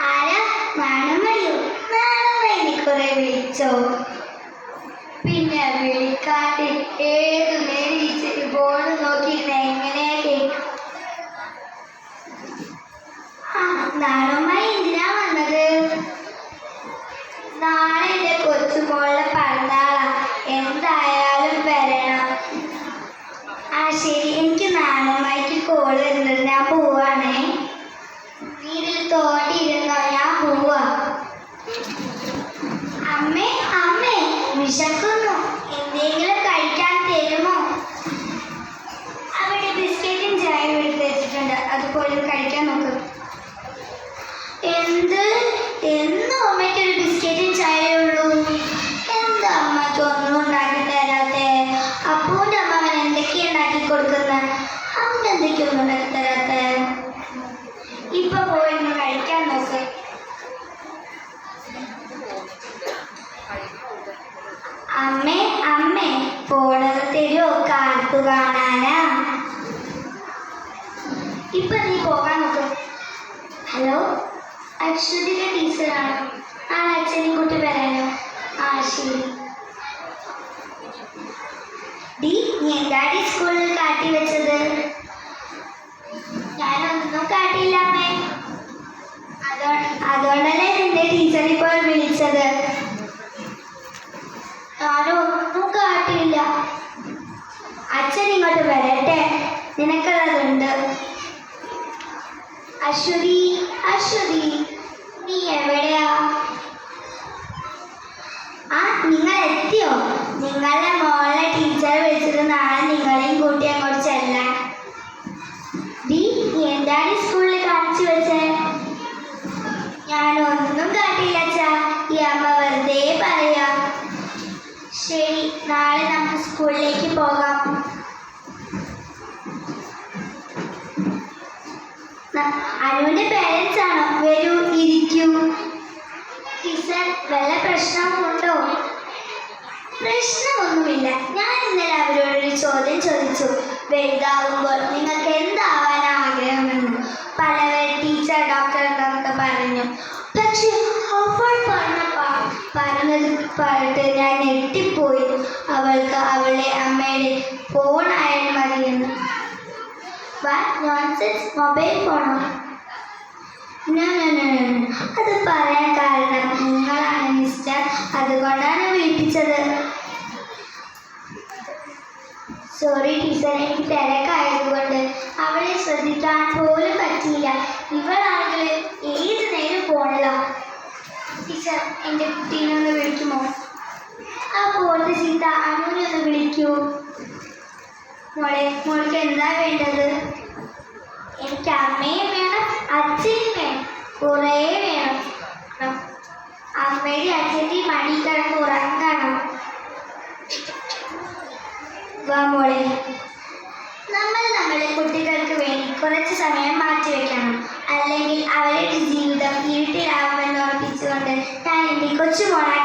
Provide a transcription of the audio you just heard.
ആരാ? നാണമയോ നാണമയെ കുറെ വിളിച്ചോ. പിന്നെ വിളിക്കാതെ ഏത് നേരിച്ച് ബോർഡ് നോക്കിയിരുന്ന എങ്ങനെയൊക്കെ ആ നാണമായി എന്തിനാ വന്നത്? നാളെ എന്റെ കൊച്ചുമോളെ പറഞ്ഞാളാ എന്തായാലും വരണം. ആ ശരി. എനിക്ക് നാണമായിട്ട് കോൾ വരുന്നുണ്ട്. ഞാൻ പോവാണേ. നീ ഇതിൽ തോണ്ടിയിരുന്നോ ഞാൻ പോവാ അമ്മേ അമ്മേ വിശക്കുന്നു. എന്തെങ്കിലും കഴിക്കാൻ തരുമോ? അവിടെ ബിസ്ക്കറ്റും ചായയും എടുത്ത് വെച്ചിട്ടുണ്ട്. അതുപോലെ കഴിക്കാൻ നോക്ക്. എന്ത്? എന്നും അമ്മയ്ക്കൊരു ബിസ്ക്കറ്റും ചായയേ ഉള്ളൂ. എന്താ അമ്മയ്ക്ക് ഒന്നും ഉണ്ടാക്കി തരാത്തെ? അപ്പൂന്റെ അമ്മ അവൻ എന്തൊക്കെയാ ഉണ്ടാക്കി കൊടുക്കുന്നത് അമ്മ എന്തൊക്കെയൊന്നും ഉണ്ടാക്കി തരാത്തെ? ഇപ്പൊ നോക്ക് അമ്മേ അമ്മേ പോണത് തരുമോ കാർത്തു കാണാനാ? ഇപ്പൊ നീ പോകാൻ നോക്ക്. ഹലോ? അശ്വതിയുടെ ടീച്ചറാണ്. ആ അച്ഛനെ കൂട്ടി വരാനോ? ആ ശരി. ഡി നീ എന്താടി സ്കൂളിൽ കാട്ടി വെച്ചത്? വരട്ടെ? നിനക്കുള്ളതുണ്ട്. അശ്വതി അശ്വതി നീ എവിടെയാ? ആ നിങ്ങൾ എത്തിയോ? നിങ്ങളുടെ മോളെ ടീച്ചർ വിളിച്ചത് നാളെ നിങ്ങളെയും കൂട്ടി അങ്ങോട്ട് ചെല്ലാൻ. ഡി എന്താണ് സ്കൂളിൽ കാണിച്ചു വെച്ചേ? ഞാനൊന്നും കാട്ടില്ല അച്ഛാ. ഈ അമ്മ വെറുതെ പറയാ. ശരി നാളെ നമുക്ക് സ്കൂളിലേക്ക് പോകാം. അനുവിന്റെ പേരൻസ് ആണോ? വരൂ ഇരിക്കൂ. ടീച്ചർ വല്ല പ്രശ്നമുണ്ടോ? പ്രശ്നമൊന്നുമില്ല. ഞാൻ ഇന്നലെ അവരോടൊരു ചോദ്യം ചോദിച്ചു. വലുതാവുമ്പോൾ നിങ്ങൾക്ക് എന്താവാൻ ആഗ്രഹമെന്ന്. പലവർ ടീച്ചർ ഡോക്ടർ എന്നൊക്കെ പറഞ്ഞു. പക്ഷെ പറഞ്ഞത് പറഞ്ഞിട്ട് ഞാൻ ഞെട്ടിപ്പോയി. അവൾക്ക് അവളെ അമ്മയുടെ ഫോൺ ആയാൽ മതിയെന്ന് നോൺസെൻസ് മൊബൈൽ ഫോണോ. അത് പറയാൻ കാരണം നിങ്ങളാണ് മിസ്റ്റർ അതുകൊണ്ടാണ് വിളിപ്പിച്ചത്. സോറി ടീച്ചർ എനിക്ക് തിരക്കായതുകൊണ്ട് അവളെ ശ്രദ്ധിക്കാൻ പോലും പറ്റിയില്ല. ഇവളാണെങ്കിൽ ഏത് നേരം ഫോണില്ല ടീച്ചർ എന്റെ കുട്ടീനെ ഒന്ന് വിളിക്കുമോ? ആ പോലത്തെ ചീത്ത അനുവിനെ ഒന്ന് വിളിക്കൂ. മോളെ മോൾക്ക് എന്താ വേണ്ടത്? എനിക്ക് അമ്മയും വേണം അച്ഛനും വേണം കുറേ വേണം. അമ്മയുടെ അച്ഛന്റെ മടി കിടന്ന് ഉറങ്ങണം. വാ മോളെ. നമ്മൾ നമ്മളെ കുട്ടികൾക്ക് വേണ്ടി കുറച്ച് സമയം മാറ്റിവെക്കണം അല്ലെങ്കിൽ അവരുടെ ജീവിതം ഇരുട്ടിലാവുമെന്ന് ഓർപ്പിച്ചുകൊണ്ട് ഞാൻ എന്റെ കൊച്ചുമോളായ